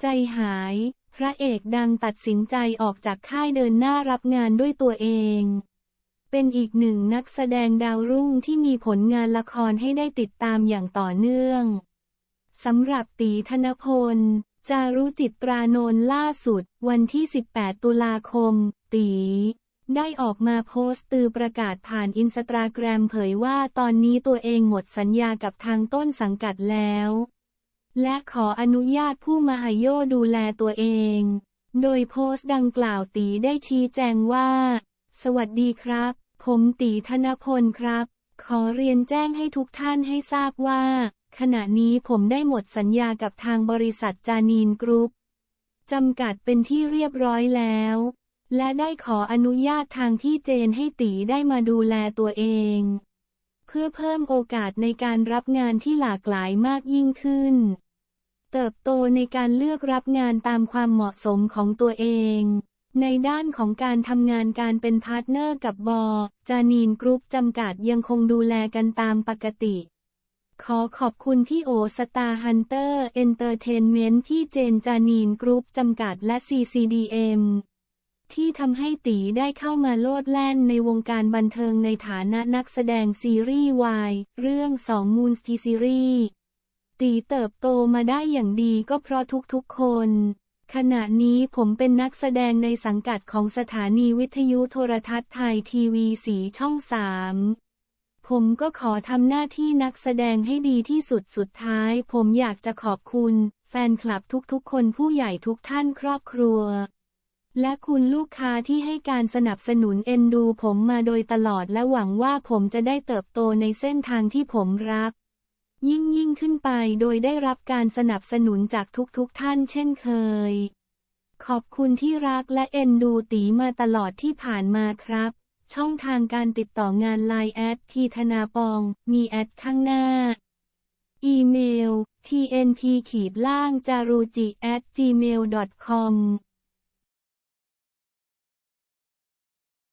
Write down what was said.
ใจหาย พระเอกดังตัดสินใจออกจากค่ายเดินหน้ารับงานด้วยตัวเอง เป็นอีกหนึ่งนักแสดงดาวรุ่งที่มีผลงานละครให้ได้ติดตามอย่างต่อเนื่องสำหรับตีธนพล จารุจิตรานนท์ล่าสุด วันที่ 18 ตุลาคม ตีได้ออกมาโพสต์ตือประกาศผ่านอินสตาแกรมเผยว่าตอนนี้ตัวเองหมดสัญญากับทางต้นสังกัดแล้ว และขออนุญาตผู้มหาโยดูแลตัวเอง โดยโพสต์ดังกล่าวตีได้ชี้แจงว่า สวัสดีครับ ผมตีธนพลครับ ขอเรียนแจ้งให้ทุกท่านให้ทราบว่า ขณะนี้ผมได้หมดสัญญากับทางบริษัทจานีนกรุ๊ปจำกัดเป็นที่เรียบร้อยแล้ว และได้ขออนุญาตทางพี่เจนให้ตีได้มาดูแลตัวเอง เพื่อเพิ่มโอกาสในการรับงานที่หลากหลายมากยิ่งขึ้น เติบโตในการเลือกรับงานตามความเหมาะสมของตัวเอง ในด้านของการทำงานการเป็นพาร์ทเนอร์กับบอ จานีนกรุ๊ปจำกัดยังคงดูแลกันตามปกติ ขอขอบคุณพี่โอสตาร์ฮันเตอร์เอนเตอร์เทนเมนต์พี่เจนจานีนกรุ๊ปจำกัดและ CCDM ที่ทำให้ตีได้เข้ามาโลดแล่นในวงการบันเทิงในฐานะนักแสดงซีรีส์วายเรื่องสองมูนทีซีรีส์ ตีเติบโตมาได้อย่างดีก็เพราะทุกๆคน ขณะนี้ผมเป็นนักแสดงในสังกัดของสถานีวิทยุโทรทัศน์ไทยทีวีสีช่องสามผมก็ขอทำหน้าที่นักแสดงให้ดีที่สุดสุดท้าย ผมอยากจะขอบคุณ แฟนคลับทุกๆ คนผู้ใหญ่ทุกท่านครอบครัว และคุณลูกค้าที่ให้การสนับสนุนเอ็นดูผมมาโดยตลอดและหวังว่าผมจะได้เติบโตในเส้นทางที่ผมรัก ยิ่งยิ่งขึ้นไปโดยได้รับการสนับสนุนจากทุกๆทท่านเช่นเคย ขอบคุณที่รักและเอ็นดูตีมาตลอดที่ผ่านมาครับ ช่องทางการติดต่องานไลน์แอดทีธนาปอง มีแอดข้างหน้า อีเมล tnt ขีดล่างจารุจิ at gmail com